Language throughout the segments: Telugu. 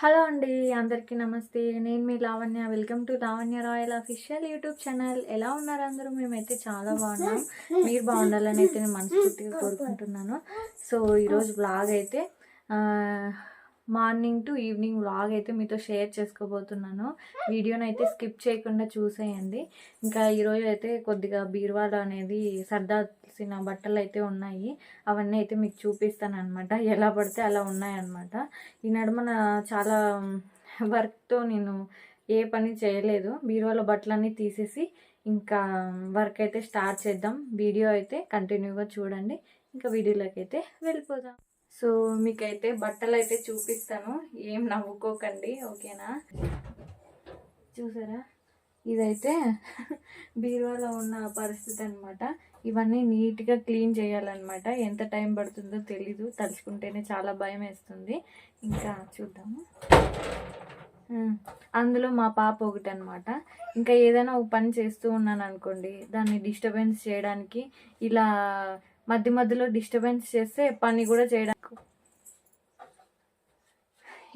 హలో అండి అందరికీ నమస్తే. నేను మీ Lavanya. Welcome to Lavanya royal official YouTube channel ఎలా ఉన్నారు అందరూ? మేమైతే చాలా బాగున్నాం. మీరు బాగుండాలని అయితే నేను మనస్ఫూర్తిగా కోరుకుంటున్నాను. సో ఈరోజు బ్లాగ్ అయితే మార్నింగ్ టు ఈవినింగ్ వ్లాగ్ అయితే మీతో షేర్ చేసుకోబోతున్నాను. వీడియోని అయితే స్కిప్ చేయకుండా చూసేయండి. ఇంకా ఈరోజు అయితే కొద్దిగా బీరువాలో అనేది సర్దాల్సిన బట్టలు అయితే ఉన్నాయి. అవన్నీ అయితే మీకు చూపిస్తాను అనమాట ఎలా పడితే అలా ఉన్నాయన్నమాట. ఈ నడుమన చాలా వర్క్తో నేను ఏ పని చేయలేదు. బీరువాలో బట్టలన్నీ తీసేసి ఇంకా వర్క్ అయితే స్టార్ట్ చేద్దాం. వీడియో అయితే కంటిన్యూగా చూడండి. ఇంకా వీడియోలోకి అయితే వెళ్ళిపోదాం. సో మీకైతే బట్టలు అయితే చూపిస్తాను. ఏం నవ్వుకోకండి ఓకేనా? చూసారా? ఇదైతే బీరువాలో ఉన్న పరిస్థితి అనమాట ఇవన్నీ నీట్గా క్లీన్ చేయాలన్నమాట. ఎంత టైం పడుతుందో తెలీదు. తలుచుకుంటేనే చాలా భయం వేస్తుంది. ఇంకా చూద్దాము. అందులో మా పాప ఒకటి అనమాట ఇంకా ఏదైనా ఒక పని చేస్తూ ఉన్నాను అనుకోండి దాన్ని డిస్టర్బెన్స్ చేయడానికి ఇలా మధ్య మధ్యలో డిస్టర్బెన్స్ చేస్తే పని కూడా చేయడానికి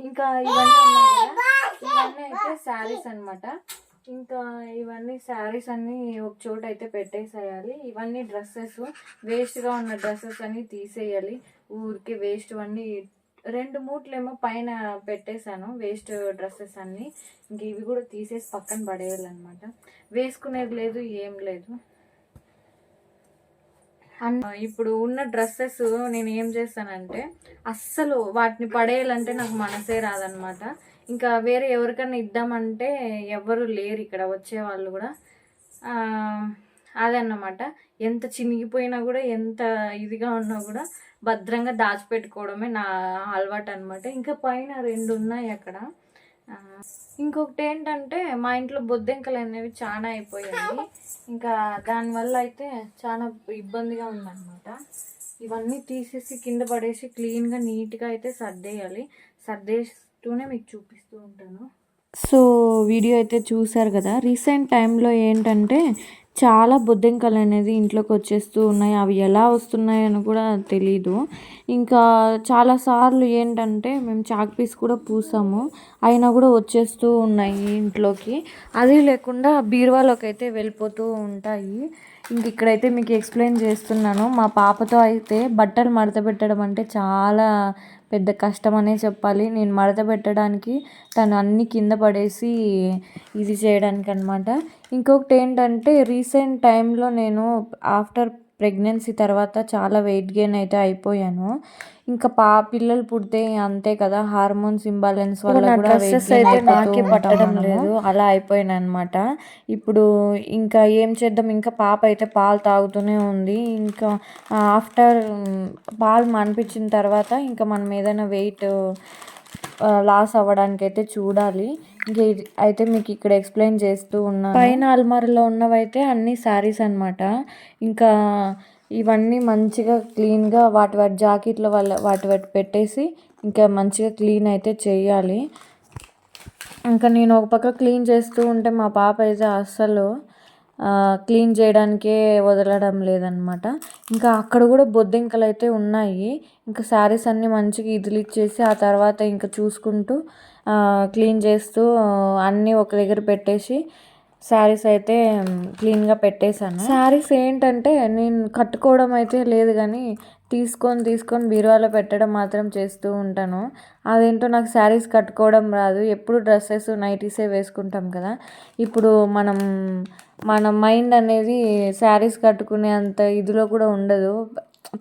ఇంకా ఇవన్నీ ఉన్నాయి కదా. ఇవన్నీ అయితే శారీస్ అనమాట ఇంకా ఇవన్నీ శారీస్ అన్నీ ఒక చోట అయితే పెట్టేసేయాలి. ఇవన్నీ డ్రెస్సెస్ వేస్ట్గా ఉన్న డ్రెస్సెస్ అన్నీ తీసేయాలి. ఊరికి వేస్ట్ అన్నీ రెండు మూట్లేమో పైన పెట్టేశాను వేస్ట్ డ్రెస్సెస్ అన్నీ. ఇంక ఇవి కూడా తీసేసి పక్కన పడేయాలన్నమాట. వేసుకునేది లేదు ఏం లేదు. ఇప్పుడు ఉన్న డ్రెస్సెస్ నేను ఏం చేస్తానంటే అస్సలు వాటిని పడేయాలంటే నాకు మనసే రాదనమాట. ఇంకా వేరే ఎవరికైనా ఇద్దామంటే ఎవరు లేరు ఇక్కడ వచ్చే వాళ్ళు కూడా. అదన్నమాట. ఎంత చినిగిపోయినా కూడా ఎంత ఇదిగా ఉన్నా కూడా భద్రంగా దాచిపెట్టుకోవడమే నా అలవాటు అనమాట ఇంకా పైన రెండు ఉన్నాయి అక్కడ. ఇంకొకటి ఏంటంటే మా ఇంట్లో బొద్దింకలు అనేవి చాలా అయిపోయాయి. ఇంకా దానివల్ల అయితే చాలా ఇబ్బందిగా ఉందన్నమాట. ఇవన్నీ తీసేసి కింద పడేసి క్లీన్గా నీట్గా అయితే సర్దేయాలి. సర్దేస్తూనే మీకు చూపిస్తూ ఉంటాను. సో వీడియో అయితే చూసారు కదా? రీసెంట్ టైంలో ఏంటంటే చాలా బొద్దింకలు అనేది ఇంట్లోకి వచ్చేస్తూ ఉన్నాయి. అవి ఎలా వస్తున్నాయని కూడా తెలీదు. ఇంకా చాలాసార్లు ఏంటంటే మేము చాక్ పీస్ కూడా పూసాము. అయినా కూడా వచ్చేస్తూ ఉన్నాయి ఇంట్లోకి. అది లేకుండా బీరువాలోకి అయితే వెళ్ళిపోతూ ఉంటాయి. ఇంక ఇక్కడైతే మీకు ఎక్స్ప్లెయిన్ చేస్తున్నాను. మా పాపతో అయితే బట్టలు మడత పెట్టడం అంటే చాలా పెద్ద కష్టం అనే చెప్పాలి. నేను మడత పెట్టడానికి తను అన్ని కింద పడేసి ఇది చేయడానికి అనమాట ఇంకొకటి ఏంటంటే రీసెంట్ టైంలో నేను ఆఫ్టర్ ప్రెగ్నెన్సీ తర్వాత చాలా వెయిట్ గెయిన్ అయితే అయిపోయాను. ఇంకా పా పిల్లలు పుడితే అంతే కదా హార్మోన్స్ ఇంబాలెన్స్ వల్ల కూడా అయితే నాకే పట్టడం లేదు. అలా అయిపోయాను అనమాట ఇప్పుడు ఇంకా ఏం చేద్దాం ఇంకా పాప అయితే పాలు తాగుతూనే ఉంది. ఇంకా ఆఫ్టర్ పాలు మనిపించిన తర్వాత ఇంకా మనం ఏదైనా వెయిట్ లాస్ అవ్వడానికి అయితే చూడాలి. ఇంకా అయితే మీకు ఇక్కడ ఎక్స్ప్లెయిన్ చేస్తూ ఉన్నాను. పైన అల్మారలో ఉన్నవైతే అన్ని శారీస్ అనమాట ఇంకా ఇవన్నీ మంచిగా క్లీన్గా వాటి వాటి జాకెట్ల వల్ల వాటి వాటి పెట్టేసి ఇంకా మంచిగా క్లీన్ అయితే చేయాలి. ఇంకా నేను ఒక పక్క క్లీన్ చేస్తూ ఉంటే మా పాప అయితే అస్సలు క్లీన్ చేయడానికే వదలడం లేదనమాట. ఇంకా అక్కడ కూడా బొద్దింకలు అయితే ఉన్నాయి. ఇంకా శారీస్ అన్నీ మంచిగా ఇదిలిచ్చేసి ఆ తర్వాత ఇంకా చూసుకుంటూ క్లీన్ చేస్తూ అన్నీ ఒక దగ్గర పెట్టేసి శారీస్ అయితే క్లీన్గా పెట్టేశాను. శారీస్ ఏంటంటే నేను కట్టుకోవడం అయితే లేదు కానీ తీసుకొని తీసుకొని బీరువాలో పెట్టడం మాత్రం చేస్తూ ఉంటాను. అదేంటో నాకు శారీస్ కట్టుకోవడం రాదు. ఎప్పుడు డ్రెస్సెస్ నైటీసే వేసుకుంటాం కదా. ఇప్పుడు మనం మన మైండ్ అనేది శారీస్ కట్టుకునే అంత ఇదిలో కూడా ఉండదు.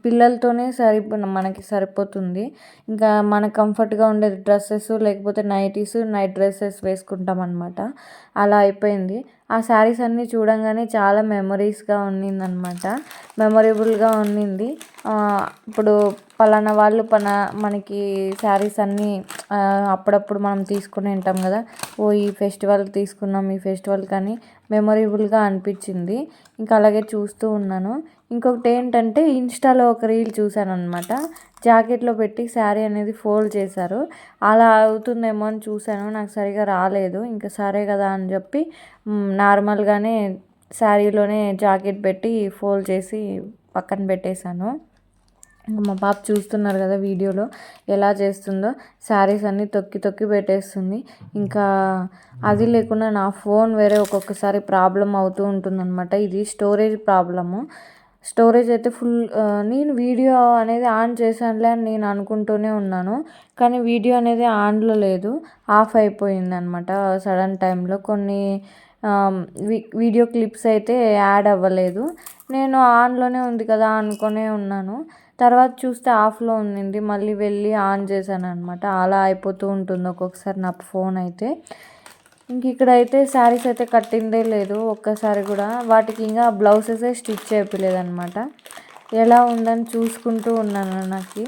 పిల్లలతోనే సరిపో మనకి సరిపోతుంది. ఇంకా మన కంఫర్ట్గా ఉండే డ్రెస్సెస్ లేకపోతే నైటీస్ నైట్ డ్రెస్సెస్ వేసుకుంటాం అనమాట అలా అయిపోయింది. ఆ శారీస్ అన్నీ చూడంగానే చాలా మెమరీస్గా ఉన్నిందనమాట మెమొరబుల్గా ఉన్నింది. ఇప్పుడు పలానా వాళ్ళు పన మనకి శారీస్ అన్నీ అప్పుడప్పుడు మనం తీసుకుని ఉంటాం కదా. ఓ ఈ ఫెస్టివల్ తీసుకున్నాం ఈ ఫెస్టివల్ కానీ మెమొరబుల్గా అనిపించింది. ఇంకా అలాగే చూస్తూ ఉన్నాను. ఇంకొకటి ఏంటంటే ఇన్స్టాలో ఒక రీల్ చూశాను అనమాట జాకెట్లో పెట్టి శారీ అనేది ఫోల్డ్ చేశారు. అలా అవుతుందేమో అని చూశాను. నాకు సరిగా రాలేదు. ఇంకా సరే కదా అని చెప్పి నార్మల్గానే శారీలోనే జాకెట్ పెట్టి ఫోల్డ్ చేసి పక్కన పెట్టేశాను. మా పాప చూస్తున్నారు కదా వీడియోలో ఎలా చేస్తుందో. శారీస్ అన్నీ తొక్కి తొక్కి పెట్టేస్తుంది. ఇంకా అది లేకుండా నా ఫోన్ వేరే ఒక్కొక్కసారి ప్రాబ్లం అవుతూ ఉంటుందన్నమాట. ఇది స్టోరేజ్ ప్రాబ్లము. స్టోరేజ్ అయితే ఫుల్ నేను వీడియో అనేది ఆన్ చేశానులే అని నేను అనుకుంటూనే ఉన్నాను. కానీ వీడియో అనేది ఆన్లో లేదు. ఆఫ్ అయిపోయింది అనమాట సడన్ టైంలో. కొన్ని వీడియో క్లిప్స్ అయితే యాడ్ అవ్వలేదు. నేను ఆన్లోనే ఉంది కదా అనుకునే ఉన్నాను. తర్వాత చూస్తే ఆఫ్లో ఉండింది. మళ్ళీ వెళ్ళి ఆన్ చేశాను అనమాట అలా అయిపోతూ ఉంటుంది ఒక్కొక్కసారి నా ఫోన్ అయితే. ఇంక ఇక్కడైతే శారీస్ అయితే కట్టిందే లేదు. ఒక్కసారి కూడా వాటికి ఇంకా బ్లౌజెస్ స్టిచ్ చేయలేదన్నమాట ఎలా ఉందని చూసుకుంటూ ఉన్నాను నాకు.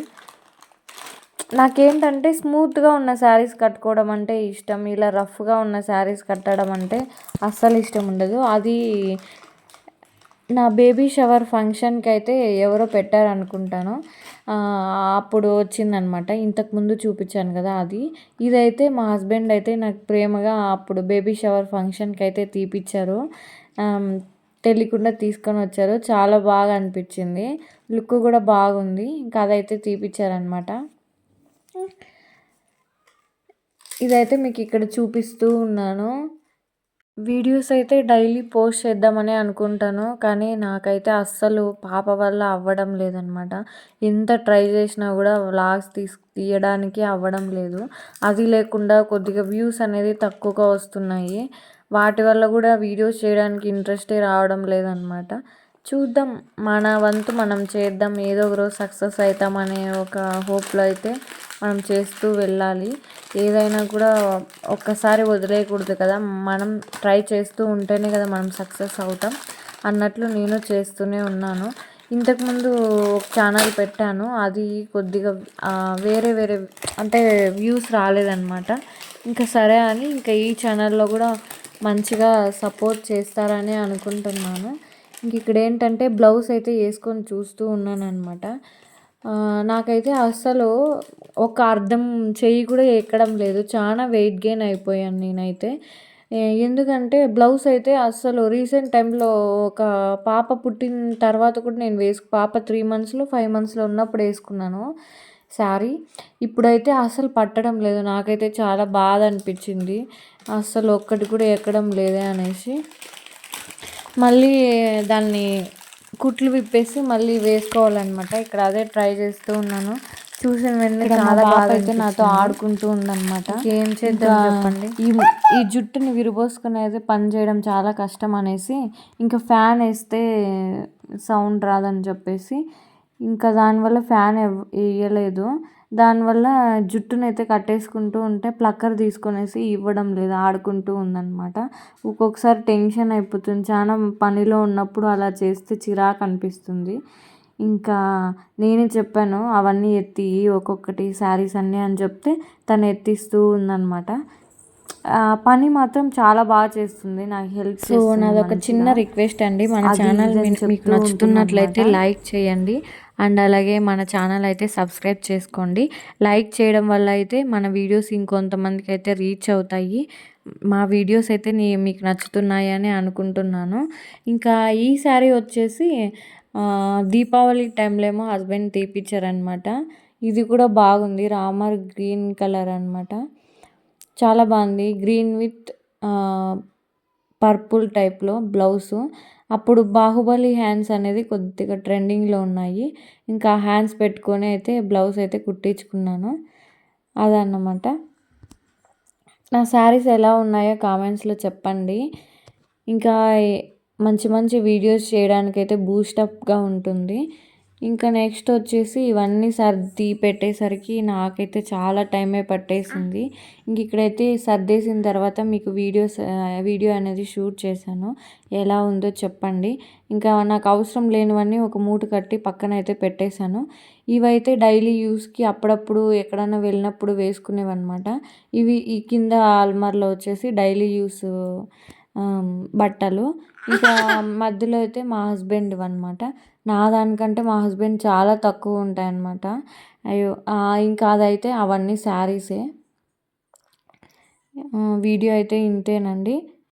నాకేంటంటే స్మూత్గా ఉన్న శారీస్ కట్టుకోవడం అంటే ఇష్టం. ఇలా రఫ్గా ఉన్న శారీస్ కట్టడం అంటే అస్సలు ఇష్టం ఉండదు. అది నా బేబీ షవర్ ఫంక్షన్కి అయితే ఎవరో పెట్టారనుకుంటాను. అప్పుడు వచ్చిందనమాట. ఇంతకుముందు చూపించాను కదా అది. ఇదైతే మా హస్బెండ్ అయితే నాకు ప్రేమగా అప్పుడు బేబీ షవర్ ఫంక్షన్కి అయితే తీపిచ్చారు తెలియకుండా తీసుకొని వచ్చారు. చాలా బాగా అనిపించింది. లుక్ కూడా బాగుంది. ఇంకా అదైతే తీపిచ్చారనమాట. ఇదైతే మీకు ఇక్కడ చూపిస్తూ ఉన్నాను. వీడియోస్ అయితే డైలీ పోస్ట్ చేద్దామనే అనుకుంటాను కానీ నాకైతే అస్సలు పాప వల్ల అవ్వడం లేదనమాట. ఎంత ట్రై చేసినా కూడా వ్లాగ్స్ తీసు తీయడానికి అవ్వడం లేదు. అది లేకుండా కొద్దిగా వ్యూస్ అనేది తక్కువగా వస్తున్నాయి. వాటి వల్ల కూడా వీడియోస్ చేయడానికి ఇంట్రెస్టే రావడం లేదనమాట. చూద్దాం. మన వంతు మనం చేద్దాం. ఏదో ఒక రోజు సక్సెస్ అవుతామనే ఒక హోప్లో అయితే మనం చేస్తూ వెళ్ళాలి. ఏదైనా కూడా ఒక్కసారి వదిలేయకూడదు కదా. మనం ట్రై చేస్తూ ఉంటేనే కదా మనం సక్సెస్ అవుతాం అన్నట్లు నేను చేస్తూనే ఉన్నాను. ఇంతకుముందు ఒక ఛానల్ పెట్టాను. అది కొద్దిగా వేరే వేరే అంటే వ్యూస్ రాలేదన్నమాట. ఇంకా సరే అని ఇంకా ఈ ఛానల్లో కూడా మంచిగా సపోర్ట్ చేస్తారని అనుకుంటున్నాను. ఇంక ఇక్కడ ఏంటంటే బ్లౌజ్ అయితే వేసుకొని చూస్తూ ఉన్నాను అనమాట నాకైతే అస్సలు ఒక అర్థం చెయ్యి కూడా ఎక్కడం లేదు. చాలా వెయిట్ గెయిన్ అయిపోయాను నేనైతే. ఎందుకంటే బ్లౌజ్ అయితే అస్సలు రీసెంట్ టైంలో ఒక పాప పుట్టిన తర్వాత కూడా నేను వేసుకు పాప త్రీ మంత్స్లో ఫైవ్ మంత్స్లో ఉన్నప్పుడు వేసుకున్నాను శారీ. ఇప్పుడైతే అసలు పట్టడం లేదు. నాకైతే చాలా బాధ అనిపించింది. అస్సలు ఒక్కటి కూడా ఎక్కడం లేదే అనేసి. మళ్ళీ దాన్ని కుట్లు విప్పేసి మళ్ళీ వేసుకోవాలన్నమాట. ఇక్కడ అదే ట్రై చేస్తూ ఉన్నాను. చూసిన వెంటనే చాలా బాగా అయితే నాతో ఆడుకుంటూ ఉందన్నమాట. ఏం చేద్దాం చెప్పండి? ఈ ఈ జుట్టుని విరిపోసుకుని అయితే పని చేయడం చాలా కష్టం అనేసి ఇంకా ఫ్యాన్ వేస్తే సౌండ్ రాదని చెప్పేసి ఇంకా దానివల్ల ఫ్యాన్ వేయలేదు. దానివల్ల జుట్టునైతే కట్టేసుకుంటూ ఉంటే ప్లక్కర్ తీసుకొనేసి ఇవ్వడం లేదు ఆడుకుంటూ ఉందన్నమాట. ఒక్కొక్కసారి టెన్షన్ అయిపోతుంది. చాలా పనిలో ఉన్నప్పుడు అలా చేస్తే చిరాకు అనిపిస్తుంది. ఇంకా నేనే చెప్పాను అవన్నీ ఎత్తి ఒక్కొక్కటి శారీస్ అన్నీ అని చెప్తే తను ఎత్తిస్తూ ఉందన్నమాట. పని మాత్రం చాలా బాగా చేస్తుంది. నాకు హెల్ప్ సో నాది ఒక చిన్న రిక్వెస్ట్ అండి. మన ఛానల్ మీకు నచ్చుతున్నట్లయితే లైక్ చేయండి. అండ్ అలాగే మన ఛానల్ అయితే సబ్స్క్రైబ్ చేసుకోండి. లైక్ చేయడం వల్ల అయితే మన వీడియోస్ ఇంకొంతమందికి అయితే రీచ్ అవుతాయి. మా వీడియోస్ అయితే నీ మీకు నచ్చుతున్నాయి అని అనుకుంటున్నాను. ఇంకా ఈ శారీ వచ్చేసి దీపావళి టైంలో ఏమో హస్బెండ్ తీపిచ్చారనమాట ఇది కూడా బాగుంది. రామర్ గ్రీన్ కలర్ అనమాట చాలా బాగుంది. గ్రీన్ విత్ పర్పుల్ టైప్లో బ్లౌజు అప్పుడు బాహుబలి హ్యాండ్స్ అనేది కొద్దిగా ట్రెండింగ్లో ఉన్నాయి. ఇంకా హ్యాండ్స్ పెట్టుకొని అయితే బ్లౌజ్ అయితే కుట్టించుకున్నాను. అదన్నమాట. నా శారీస్ ఎలా ఉన్నాయో కామెంట్స్లో చెప్పండి. ఇంకా మంచి మంచి వీడియోస్ చేయడానికైతే బూస్టప్గా ఉంటుంది. ఇంకా నెక్స్ట్ వచ్చేసి ఇవన్నీ సర్ది పెట్టేసరికి నాకైతే చాలా టైమే పట్టేసింది. ఇంక ఇక్కడైతే సర్దేసిన తర్వాత మీకు వీడియోస్ వీడియో అనేది షూట్ చేశాను. ఎలా ఉందో చెప్పండి. ఇంకా నాకు అవసరం లేనివన్నీ ఒక మూట కట్టి పక్కన అయితే పెట్టేశాను. ఇవైతే డైలీ యూస్కి అప్పుడప్పుడు ఎక్కడైనా వెళ్ళినప్పుడు వేసుకునేవన్నమాట. ఇవి ఈ కింద ఆల్మర్లో వచ్చేసి డైలీ యూస్ బట్టలు. ఇంకా మధ్యలో అయితే మా హస్బెండ్ అనమాట నా దానికంటే మా హస్బెండ్ చాలా తక్కువ ఉంటాయన్నమాట. అయ్యో ఇంకా అదైతే అవన్నీ శారీసే. వీడియో అయితే ఇంతేనండి.